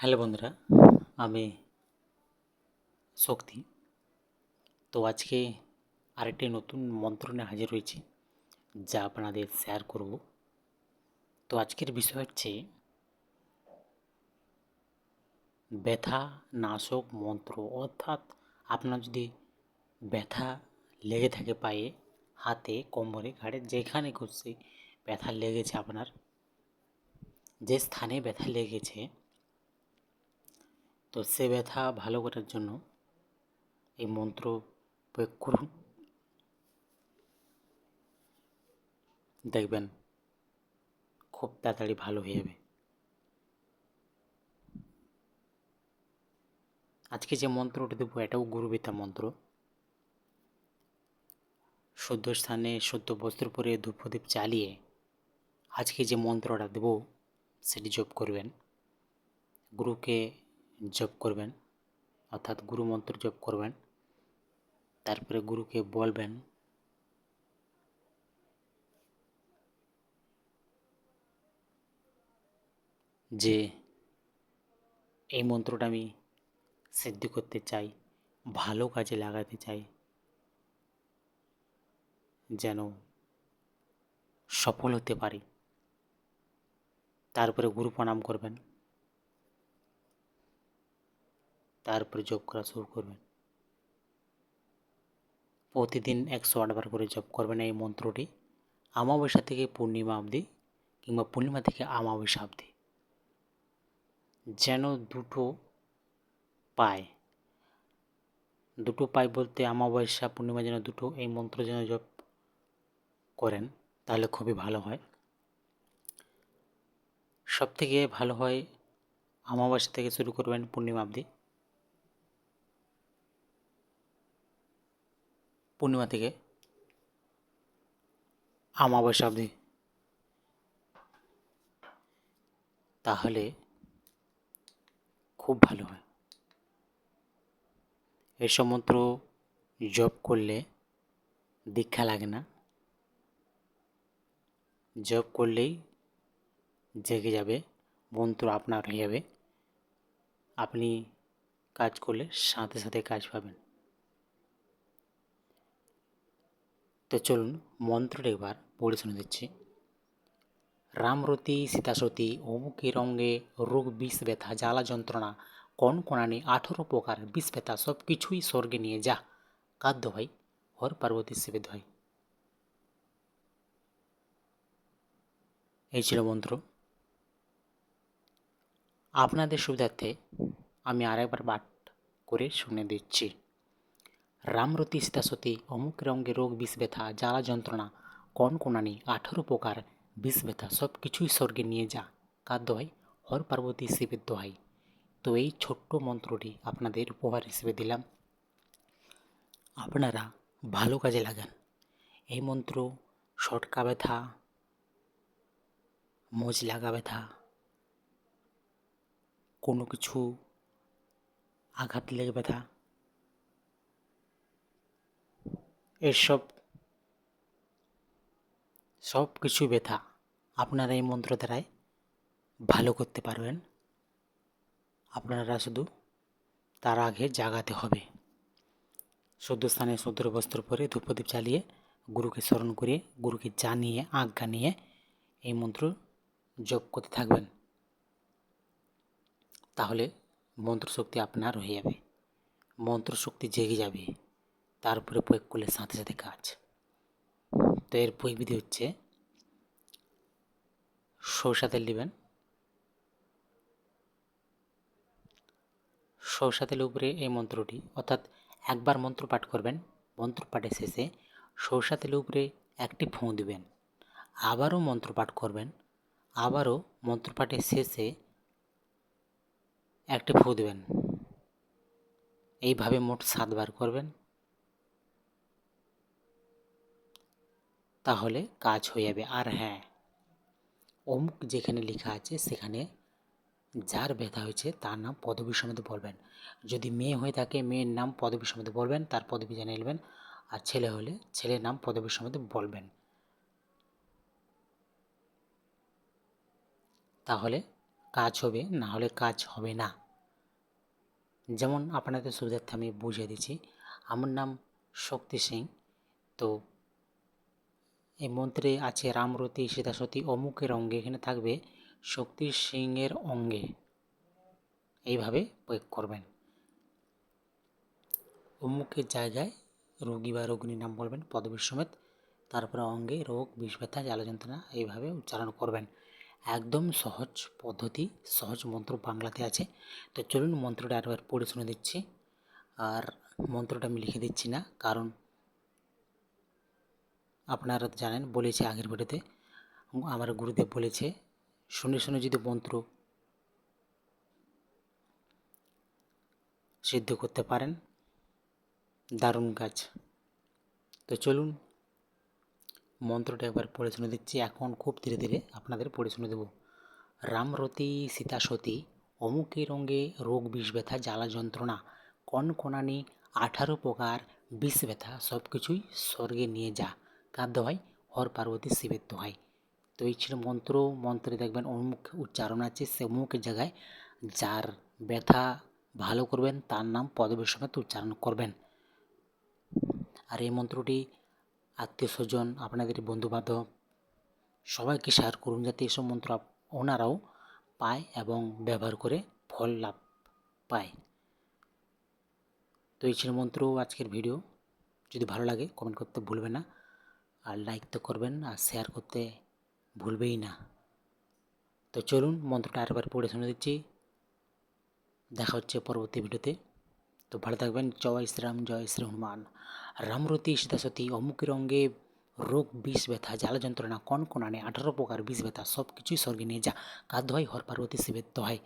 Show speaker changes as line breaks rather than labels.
Hello বন্ধুরা, আমি শক্তি। তো আজকে আরেকটি নতুন মন্ত্র নিয়ে হাজির হয়েছি, যা আপনাদের শেয়ার করব। তো আজকের বিষয় হচ্ছে ব্যথা নাশক মন্ত্র। অর্থাৎ আপনার যদি ব্যথা লেগে থাকে পায়ে, হাতে, কোমরে, ঘাড়ে, যেখানে খুশি ব্যথা লেগেছে আপনার, যে স্থানে ব্যথা লেগেছে তো সে ব্যথা ভালো করার জন্য এই মন্ত্র প্রয়োগ করুন। দেখবেন খুব তাড়াতাড়ি ভালো হয়ে যাবে। আজকে যে মন্ত্রটি দেবো, এটাও গুরুবিদ্যা মন্ত্র। শুদ্ধ স্থানে শুদ্ধ বস্ত্র পরে ধূপদীপ চালিয়ে আজকে যে মন্ত্রটা দেব, সেটি জপ করবেন। গুরুকে জপ করবেন, অর্থাৎ গুরু মন্ত্র জপ করবেন, তারপরে গুরুকে বলবেন, যে এই মন্ত্রটা আমি সিদ্ধি করতে চাই, ভালো কাজে লাগাতে চাই, যেন সফল হতে পারি। তারপরে গুরু প্রণাম করবেন। তারপরে জব করা শুরু করবেন। প্রতিদিন একশো আটবার করে জপ করবেন এই মন্ত্রটি। আমাবস্যা থেকে পূর্ণিমা অবধি কিংবা পূর্ণিমা থেকে আমাবস্যা অবধি। যেন দুটো পায়। দুটো পায় বলতে আমাবস্যা পূর্ণিমা যেন দুটো, এই মন্ত্র যেন জপ করেন, তাহলে খুবই ভালো হয়। সব থেকে ভালো হয় আমাবস্যা থেকে শুরু করবেন পূর্ণিমা অবধি। পূর্ণিমা থেকে। আমাবস্যা অবধি। তাহলে খুব ভালো হয়। এসব মন্ত্র জপ করলে দীক্ষা লাগে না। জব করলেই জেগে যাবে মন্ত্র আপনার হয়ে যাবে। আপনি কাজ করলে সাথে সাথে কাজ পাবেন। তো চলুন মন্ত্রটা এবার পড়ে শুনে দিচ্ছি। রামরতি, সীতাসতী, অমুকে রঙ্গে রোগ, বিষ ব্যথা, জ্বালা যন্ত্রণা কন কোনানি আঠেরো প্রকার বিষ ব্যথা সব কিছুই স্বর্গে নিয়ে যা। কাদ্য ভাই, হর পার্বতী শিবেদ হয় এই ছিল মন্ত্র। আপনাদের সুবিধার্থে আমি আরেকবার পাঠ করে শুনে দিচ্ছি। রামরতি সীতাসতী অমুক রঙ্গে রোগ বিষ ব্যথা জ্বালা যন্ত্রণা কন কোনানি আঠেরো প্রকার বিষ ব্যথা সব কিছুই স্বর্গে নিয়ে যা। কার দোহাই হর পার্বতী শিবের দোহাই। তো এই ছোট্ট মন্ত্রটি আপনাদের উপহার হিসেবে দিলাম। আপনারা ভালো কাজে লাগান। এই মন্ত্র, সটকা ব্যথা, মোজ লাগা ব্যথা, কোনো কিছু আঘাত লেগে ব্যথা এসব সব কিছু ব্যথা আপনারা এই মন্ত্র দ্বারাই ভালো করতে পারবেন। আপনারা শুধু তার আগে জাগাতে হবে। শুদ্ধ স্থানে শুদ্ধ বস্ত্র পরে ধূপদীপ চালিয়ে গুরুকে স্মরণ করে গুরুকে জানিয়ে, আজ্ঞা নিয়ে এই মন্ত্র জপ করতে থাকবেন। তাহলে মন্ত্র শক্তি আপনার হয়ে যাবে। মন্ত্র শক্তি জেগে যাবে। তারপরে প্রয়োগ করলে সাথে সাথে কাজ। তো এর প্রয়োগ বিধি হচ্ছে, সরষা তেল নেবেন সরষা তেলের উপরে এই মন্ত্রটি, অর্থাৎ একবার মন্ত্র পাঠ করবেন, মন্ত্র পাঠের শেষে সরষা তেলের উপরে একটি ফোঁ দিবেন। আবারও মন্ত্র পাঠ করবেন, আবারও মন্ত্রপাঠের শেষে একটি ফু দেবেন। এইভাবে মোট সাতবার করবেন। তাহলে কাজ হয়ে যাবে। আর হ্যাঁ অমুক যেখানে লেখা আছে সেখানে যার ব্যথা হয়েছে তার নাম পদবীর সমেত বলবেন। যদি মেয়ে হয়ে থাকে, মেয়ের নাম পদবী সমেত বলবেন, তার পদবী জানিয়ে নেবেন। আর ছেলে হলে ছেলের নাম পদবীর সমেত বলবেন। তাহলে কাজ হবে, না হলে কাজ হবে না। যেমন আপনাদের সুবিধার্থে আমি বুঝিয়ে দিচ্ছি। আমার নাম শক্তি সিং, তো এই মন্ত্রে আছে রামরতি, সীতাসতী, অমুকের অঙ্গে, এখানে থাকবে শক্তি সিংয়ের অঙ্গে। এইভাবে প্রয়োগ করবেন। অমুকের জায়গায় রোগী বা রোগিনীর নাম বলবেন, পদবীর সমেত, তারপরে অঙ্গে রোগ, বিষ ব্যথা জ্বালা যন্ত্রণা এইভাবে উচ্চারণ করবেন। একদম সহজ পদ্ধতি, সহজ মন্ত্র বাংলাতে আছে। তো চলুন মন্ত্রটা আরেকবার পড়ে শুনে দিচ্ছি। আর মন্ত্রটা আমি লিখে দিচ্ছি না, কারণ আপনারা জানেন, বলেছে আগের ভিডিওতে আমার গুরুদেব বলেছে, শুনে শুনে যদি মন্ত্র সিদ্ধ করতে পারেন, দারুণ গাছ তো চলুন, মন্ত্রটা একবার পড়ে শুনে দিচ্ছি। এখন খুব ধীরে ধীরে আপনাদের পড়ে শুনে দেব রামরতি সীতা সতী, অমুকের অঙ্গে রোগ বিষ ব্যথা, জ্বালা যন্ত্রণা, কনকনানি, আঠারো প্রকার বিষ ব্যথা সব কিছুই স্বর্গে নিয়ে যা। কার দোহাই হর পার্বতী শিবের দোহাই তো এই ছিল মন্ত্র। মন্ত্রে দেখবেন অমুক উচ্চারণ আছে, সে অমুকের জায়গায় যার ব্যথা ভালো করবেন, তার নাম পদবীর সমেত উচ্চারণ করবেন। আর এই মন্ত্রটি আত্মীয় স্বজন, আপনাদের বন্ধুবান্ধব সবাইকে শেয়ার করুন যাতে এসব মন্ত্র ওনারাও পায় এবং ব্যবহার করে ফল লাভ পায়। তো এই ছিল মন্ত্র আজকের ভিডিও যদি ভালো লাগে কমেন্ট করতে ভুলবেন না। আর লাইক তো করবেন, আর শেয়ার করতে ভুলবেই না। তো চলুন মন্ত্রটা আরেকবার পড়ে শুনে দিচ্ছি। দেখা হচ্ছে পরবর্তী ভিডিওতে। তো ভালো থাকবেন। জয় শ্রীরাম, জয় শ্রী হনুমান। রামরতি, সীতাসতী, অমুকের অঙ্গে রোগ, বিষ ব্যথা, জ্বালা যন্ত্রণা, কনকনানে আঠারো প্রকার বিষ ব্যথা সব কিছুই স্বর্গে নিয়ে যা। কার দোহাই? হর পার্বতী, শিবের দোহাই।